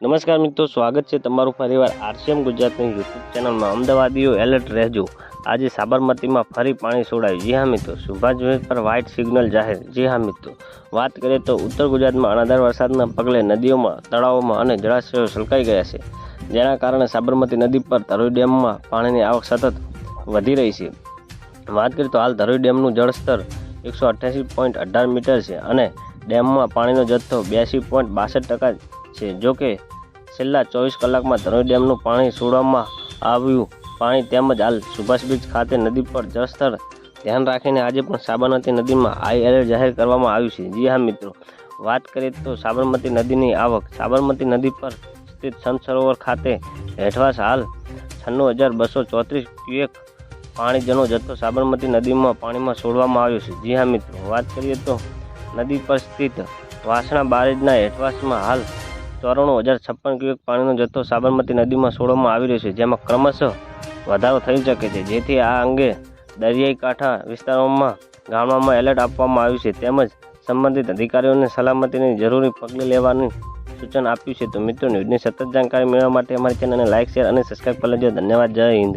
નમસ્કાર મિત્રો, સ્વાગત છે તમારું ફરીવાર આરસીએમ ગુજરાતની યુટ્યુબ ચેનલમાં. અમદાવાદીઓ એલર્ટ રહેજો. આજે સાબરમતીમાં ફરી પાણી છોડાયું. જી હા મિત્રો, સુભાષ પર વ્હાઇટ સિગ્નલ જાહેર. જી હા મિત્રો, વાત કરીએ તો ઉત્તર ગુજરાતમાં અણાધાર વરસાદના પગલે નદીઓમાં, તળાવોમાં અને જળાશયો છલકાઈ ગયા છે. જેના કારણે સાબરમતી નદી પર ધરોઈ ડેમમાં પાણીની આવક સતત વધી રહી છે. વાત કરીએ તો હાલ ધરોઈ ડેમનું જળસ્તર એકસો અઠ્યાસી પોઈન્ટ અઢાર મીટર છે અને ડેમમાં પાણીનો જથ્થો બ્યાસી પોઈન્ટ બાસઠ ટકા છે. જોકે છેલ્લા ચોવીસ કલાકમાં ધરોઈ ડેમનું પાણી છોડવામાં આવ્યું. પાણી તેમજ હાલ સુભાષ બીચ ખાતે નદી પર જળસ્તર ધ્યાન રાખીને આજે પણ સાબરમતી નદીમાં હાઈ એલર્ટ જાહેર કરવામાં આવ્યું છે. જી હા, મિત્રો. વાત કરીએ તો સાબરમતી નદીની આવક. સાબરમતી નદી પર સ્થિત સંત સરોવર ખાતે હેઠવાસ હાલ છન્નું હજાર બસો ચોત્રીસ ક્યુએક પાણી જેનો જથ્થો સાબરમતી નદીમાં પાણીમાં છોડવામાં આવ્યો છે. જી હા, મિત્રો. વાત કરીએ તો નદી પર સ્થિત વાસણા બારેજના હેઠવાસમાં હાલ ચોરાણું હજાર છપ્પન ક્યુએક પાણીનો જથ્થો સાબરમતી નદીમાં છોડવામાં આવી રહ્યો છે, જેમાં ક્રમશઃ વધારો થઈ શકે છે. જેથી આ અંગે દરિયાઈ કાંઠા વિસ્તારોમાં ગામડામાં એલર્ટ આપવામાં આવ્યું છે. તેમજ સંબંધિત અધિકારીઓને સલામતીની જરૂરી પગલાં લેવાની સૂચન આપ્યું છે. તો મિત્રો, ન્યૂઝની સતત જાણકારી મેળવવા માટે અમારી ચેનલને લાઇક શેર અને સબસ્ક્રાઈબ કરી લેજો. ધન્યવાદ. જય હિન્દ.